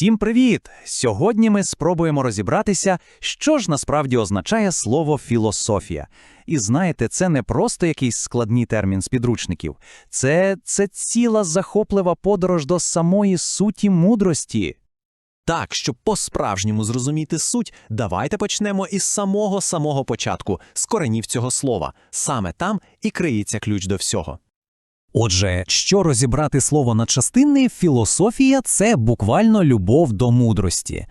Всім привіт! Сьогодні ми спробуємо розібратися, що ж насправді означає слово філософія. І знаєте, це не просто якийсь складний термін з підручників, це, це ціла захоплива подорож до самої суті мудрості. Так, щоб по-справжньому зрозуміти суть, давайте почнемо із самого самого початку, з коренів цього слова. Саме там і криється ключ до всього. Отже, що розібрати слово на частини, філософія це буквально любов до мудрості.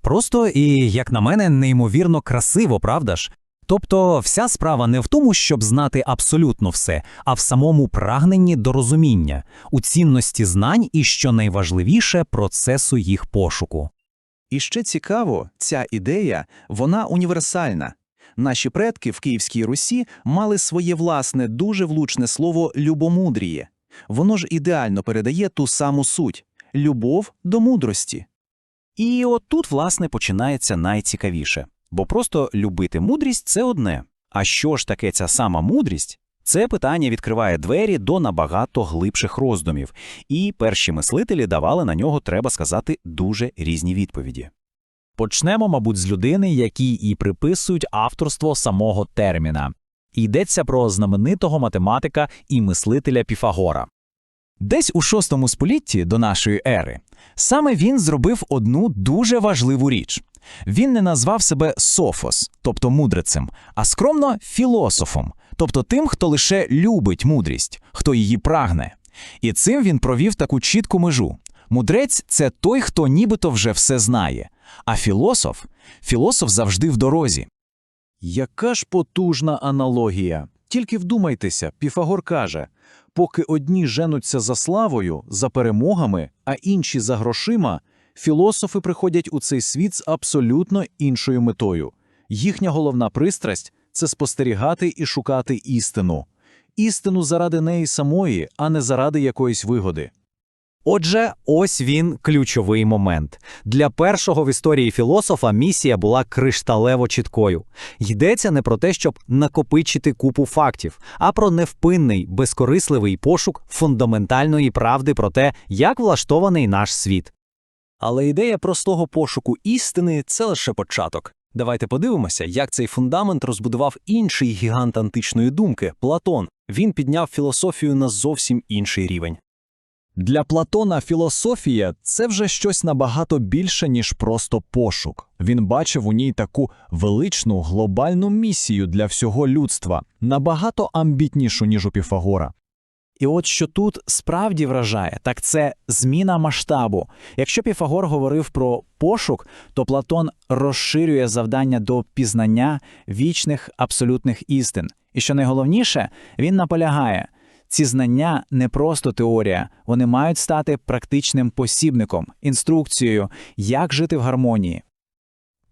Просто і, як на мене, неймовірно красиво, правда ж? Тобто вся справа не в тому, щоб знати абсолютно все, а в самому прагненні до розуміння, у цінності знань і, що найважливіше, процесу їх пошуку. І ще цікаво, ця ідея, вона універсальна. Наші предки в Київській Русі мали своє власне дуже влучне слово любомудріє. Воно ж ідеально передає ту саму суть любов до мудрості. І от тут, власне, починається найцікавіше. Бо просто любити мудрість це одне. А що ж таке ця сама мудрість? Це питання відкриває двері до набагато глибших роздумів, і перші мислителі давали на нього, треба сказати, дуже різні відповіді. Почнемо, мабуть, з людини, якій і приписують авторство самого терміна. Йдеться про знаменитого математика і мислителя Піфагора. Десь у VI столітті до нашої ери саме він зробив одну дуже важливу річ. Він не назвав себе софос, тобто мудрецем, а скромно філософом, тобто тим, хто лише любить мудрість, хто її прагне. І цим він провів таку чітку межу. Мудрець це той, хто нібито вже все знає, а філософ філософ завжди в дорозі. Яка ж потужна аналогія. Тільки вдумайтеся, Піфагор каже, поки одні женуться за славою, за перемогами, а інші за грошима, філософи приходять у цей світ з абсолютно іншою метою. Їхня головна пристрасть це спостерігати і шукати істину. Істину заради неї самої, а не заради якоїсь вигоди. Отже, ось він ключовий момент. Для першого в історії філософа місія була кришталево чіткою. Йдеться не про те, щоб накопичити купу фактів, а про невпинний, безкорисливий пошук фундаментальної правди про те, як влаштований наш світ. Але ідея простого пошуку істини це лише початок. Давайте подивимося, як цей фундамент розбудував інший гігант античної думки Платон. Він підняв філософію на зовсім інший рівень. Для Платона філософія це вже щось набагато більше, ніж просто пошук. Він бачив у ній таку величну глобальну місію для всього людства, набагато амбітнішу, ніж у Піфагора. І от що тут справді вражає, так це зміна масштабу. Якщо Піфагор говорив про пошук, то Платон розширює завдання до пізнання вічних абсолютних істин. І що найголовніше, він наполягає. Ці знання не просто теорія, вони мають стати практичним посібником, інструкцією, як жити в гармонії.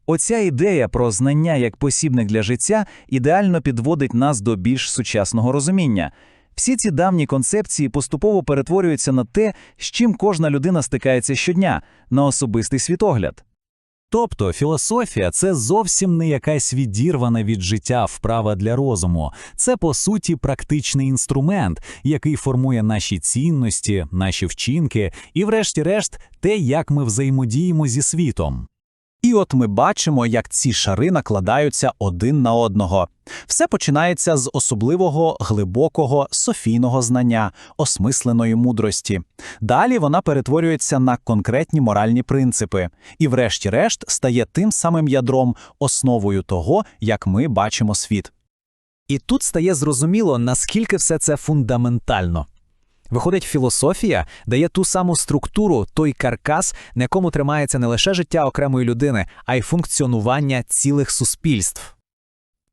Оця ідея про знання як посібник для життя ідеально підводить нас до більш сучасного розуміння. Всі ці давні концепції поступово перетворюються на те, з чим кожна людина стикається щодня, на особистий світогляд. Тобто філософія це зовсім не якась відірвана від життя вправа для розуму. Це по суті практичний інструмент, який формує наші цінності, наші вчинки і, врешті-решт, те, як ми взаємодіємо зі світом. І от ми бачимо, як ці шари накладаються один на одного. Все починається з особливого глибокого софійного знання, осмисленої мудрості. Далі вона перетворюється на конкретні моральні принципи і, врешті-решт, стає тим самим ядром, основою того, як ми бачимо світ. І тут стає зрозуміло, наскільки все це фундаментально. Виходить, філософія дає ту саму структуру, той каркас, на якому тримається не лише життя окремої людини, а й функціонування цілих суспільств.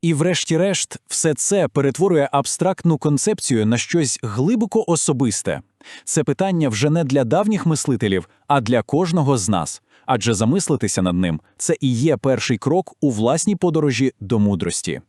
І, врешті-решт, все це перетворює абстрактну концепцію на щось глибоко особисте. Це питання вже не для давніх мислителів, а для кожного з нас. Адже замислитися над ним це і є перший крок у власній подорожі до мудрості.